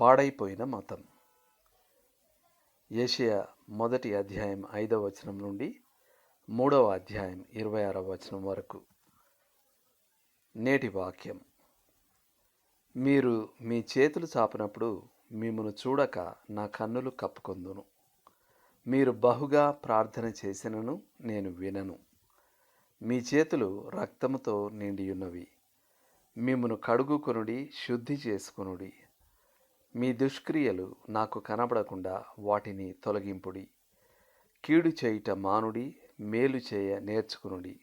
పాడైపోయిన మతం. ఏషియా మొదటి అధ్యాయం ఐదవ వచనం నుండి మూడవ అధ్యాయం ఇరవై ఆరవ వచనం వరకు. నేటి వాక్యం. మీరు మీ చేతులు చాపినప్పుడు మిమ్మను చూడక నా కన్నులు కప్పుకొందును. మీరు బహుగా ప్రార్థన చేసినను నేను వినను. మీ చేతులు రక్తముతో నిండియున్నవి. మిమ్మను కడుగుకొనుడి శుద్ధి చేసుకొనుడి. మీ దుష్క్రియలు నాకు కనబడకుండా వాటిని తొలగింపుడి. కీడు చేయుట మానుడి మేలు చేయ నేర్చుకునుడి.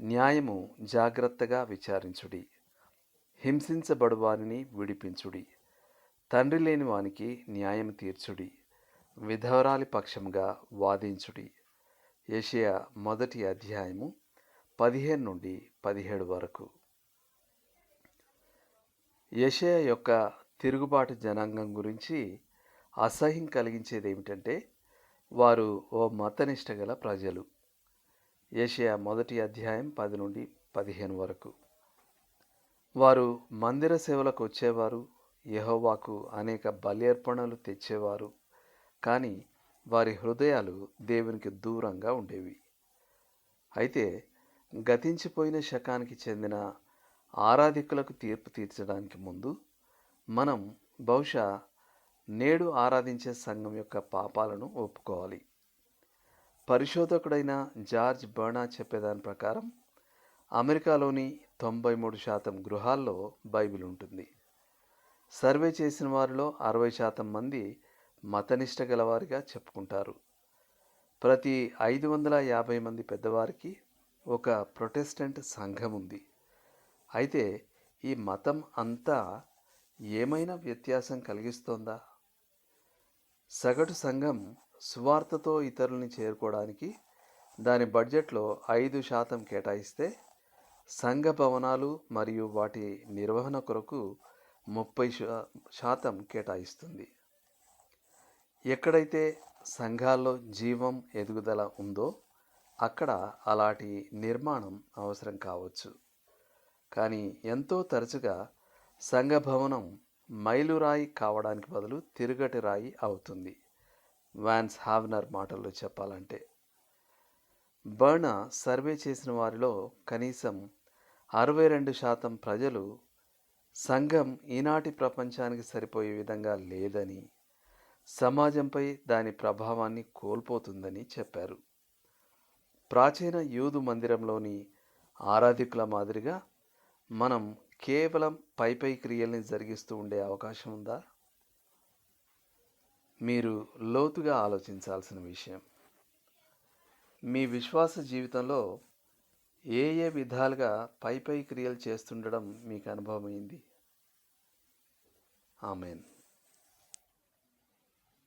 న్యాయము జాగ్రత్తగా విచారించుడి. హింసించబడువారిని విడిపించుడి. తండ్రి లేని వానికి న్యాయం తీర్చుడి. విధవరాలి పక్షంగా వాదించుడి. ఏషియా మొదటి అధ్యాయము పదిహేను నుండి పదిహేడు వరకు. యషయ యొక్క తిరుగుబాటు జనాంగం గురించి అసహ్యం కలిగించేది ఏమిటంటే వారు ఓ మతనిష్ట గల ప్రజలు. ఏషియా మొదటి అధ్యాయం పది నుండి పదిహేను వరకు. వారు మందిర సేవలకు వచ్చేవారు యహోవాకు అనేక బల్యర్పణలు తెచ్చేవారు కానీ వారి హృదయాలు దేవునికి దూరంగా ఉండేవి. అయితే గతించిపోయిన శకానికి చెందిన ఆరాధికులకు తీర్పు తీర్చడానికి ముందు మనం బహుశా నేడు ఆరాధించే సంఘం యొక్క పాపాలను ఒప్పుకోవాలి. పరిశోధకుడైన జార్జ్ బర్నా చెప్పేదాని ప్రకారం అమెరికాలోని తొంభై మూడు శాతం గృహాల్లో బైబిల్ ఉంటుంది. సర్వే చేసిన వారిలో అరవై శాతం మంది మతనిష్ట గలవారిగా చెప్పుకుంటారు. ప్రతి ఐదు వందల యాభై మంది పెద్దవారికి ఒక ప్రొటెస్టెంట్ సంఘం ఉంది. అయితే ఈ మతం అంతా ఏమైనా వ్యత్యాసం కలిగిస్తోందా? సగటు సంఘం సువార్తతో ఇతరుల్ని చేరుకోవడానికి దాని బడ్జెట్లో ఐదు శాతం కేటాయిస్తే సంఘ భవనాలు మరియు వాటి నిర్వహణ కొరకు ముప్పై శాతం కేటాయిస్తుంది. ఎక్కడైతే సంఘాల్లో జీవం ఎదుగుదల ఉందో అక్కడ అలాంటి నిర్మాణం అవసరం కావచ్చు. కానీ ఎంతో తరచుగా సంఘభవనం మైలురాయి కావడానికి బదులు తిరుగటి రాయి అవుతుంది. వాన్స్ హావ్నర్ మాటల్లో చెప్పాలంటే. బర్ణ సర్వే చేసిన వారిలో కనీసం అరవై రెండు శాతం ప్రజలు సంఘం ఈనాటి ప్రపంచానికి సరిపోయే విధంగా లేదని సమాజంపై దాని ప్రభావాన్ని కోల్పోతుందని చెప్పారు. ప్రాచీన యూదు మందిరంలోని ఆరాధికుల మాదిరిగా మనం కేవలం పై పై క్రియల్ని జరిగిస్తూ ఉండే అవకాశం ఉందా? మీరు లోతుగా ఆలోచించాల్సిన విషయం. మీ విశ్వాస జీవితంలో ఏ ఏ విధాలుగా పై పై క్రియలు చేస్తుండడం మీకు అనుభవమైంది? ఆమెన్.